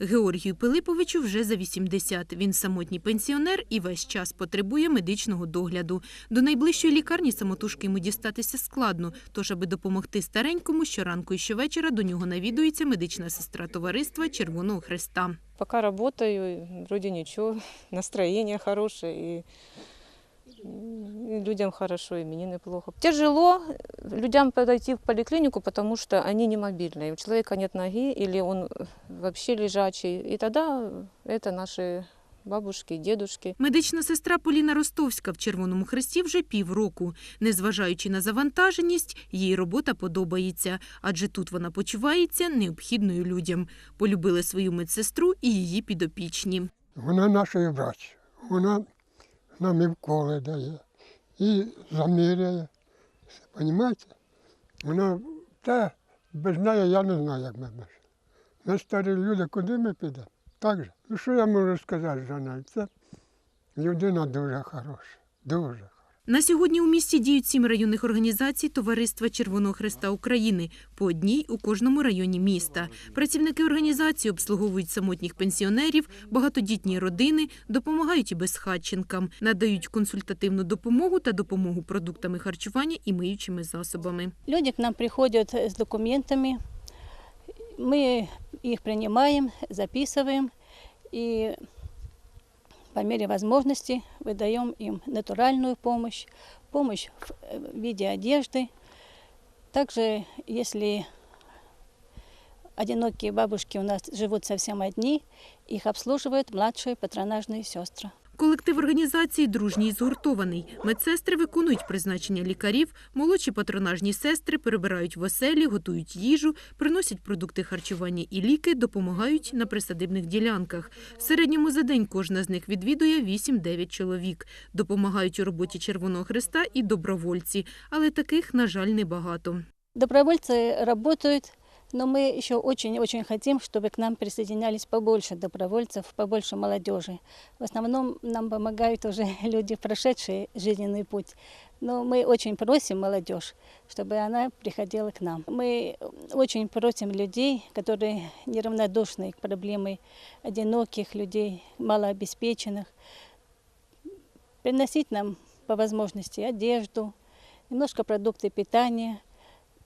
Георгію Пилиповичу вже за 80. Він самотній пенсіонер і весь час потребує медичного догляду. До найближчої лікарні самотужки йому дістатися складно, тож, аби допомогти старенькому, щоранку і щовечора до нього навідується медична сестра товариства Червоного Хреста. Пока работаю, и вроде ничего, настроение хорошее, и, и людям хорошо, и мне неплохо. Тяжело людям подойти в поликлинику, потому что они не мобильные. У человека нет ноги, или он вообще лежачий, и тогда это наши бабушки, дедушки. Медична сестра Поліна Ростовська в Червоному Хресті вже півроку. Незважаючи на завантаженість, їй робота подобається, адже тут вона почувається необхідною людям. Полюбили свою медсестру і її підопічні. Вона наш врач. Вона нам і вколи дає, і заміряє. Понімаєте? Вона те без неї я не знаю, як ми б. Ми старі люди, куди ми підемо? Так же. Ну що я можу сказати за неї? Це людина дуже хороша. Дуже. На сьогодні у місті діють сім районних організацій Товариства Червоного Хреста України, по одній у кожному районі міста. Працівники організації обслуговують самотніх пенсіонерів, багатодітні родини, допомагають і безхатченкам, надають консультативну допомогу та допомогу продуктами харчування і миючими засобами. Люди к нам приходят с документами, мы их принимаем, записываем и по мере возможности выдаем им натуральную помощь, помощь в э, виде одежды. Также, если одинокие бабушки у нас живут совсем одни, их обслуживают младшие патронажные сестры. Колектив організації дружній і згуртований. Медсестри виконують призначення лікарів, молодші патронажні сестри перебирають в оселі, готують їжу, приносять продукти харчування і ліки, допомагають на присадибних ділянках. В середньому за день кожна з них відвідує 8-9 чоловік. Допомагають у роботі Червоного Хреста і добровольці, але таких, на жаль, небагато. Добровольцы работают, но мы еще очень-очень хотим, чтобы к нам присоединялись побольше добровольцев, побольше молодежи. В основном нам помогают уже люди, прошедшие жизненный путь. Но мы очень просим молодежь, чтобы она приходила к нам. Мы очень просим людей, которые неравнодушны к проблеме одиноких людей, малообеспеченных, приносить нам по возможности одежду, немножко продукты питания,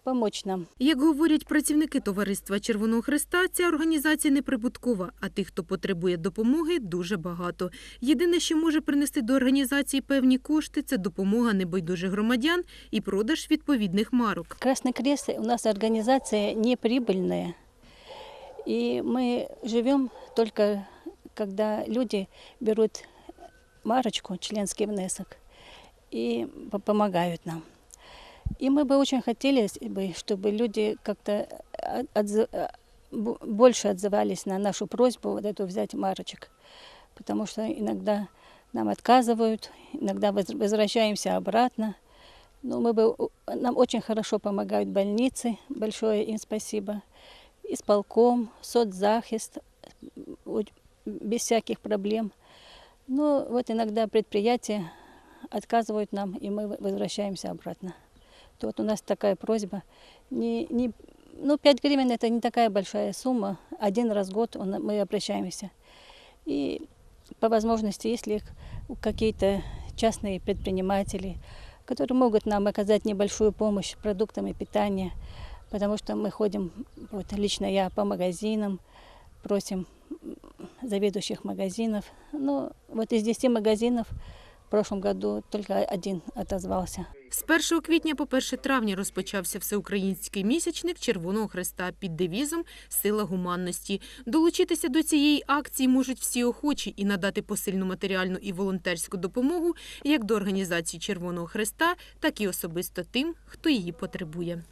помочь нам. Як говорять працівники товариства Червоного Хреста, ця організація неприбуткова, а тих, хто потребує допомоги, дуже багато. Єдине, що може принести до організації певні кошти, це допомога небайдужих громадян і продаж відповідних марок. Красный Крест у нас организация неприбыльная. И мы живем только, когда люди берут марочку, членский внесок, и по- помогают нам. И мы бы очень хотели, бы, чтобы люди как-то от- отзы- а, бо- больше отзывались на нашу просьбу вот эту взять марочек. Потому что иногда нам отказывают, иногда воз- возвращаемся обратно. Ну, мы бы, у- нам очень хорошо помогают больницы, большое им спасибо. Исполком, соцзахист, вот без всяких проблем. Но вот иногда предприятия отказывают нам, и мы возвращаемся обратно. То вот у нас такая просьба. Не, не, ну, 5 гривен это не такая большая сумма. Один раз в год он- мы обращаемся. И по возможности, если какие-то частные предприниматели, которые могут нам оказать небольшую помощь продуктами питания, потому что мы ходим, вот лично я по магазинам, просим заведующих магазинов. Ну, вот из 10 магазинов в прошлом году только один отозвался. З 1 квітня по 1 травня розпочався всеукраїнський місячник Червоного Хреста під девізом Сила гуманності. Долучитися до цієї акції можуть всі охочі і надати посильну матеріальну і волонтерську допомогу як до організації Червоного Хреста, так і особисто тим, хто її потребує.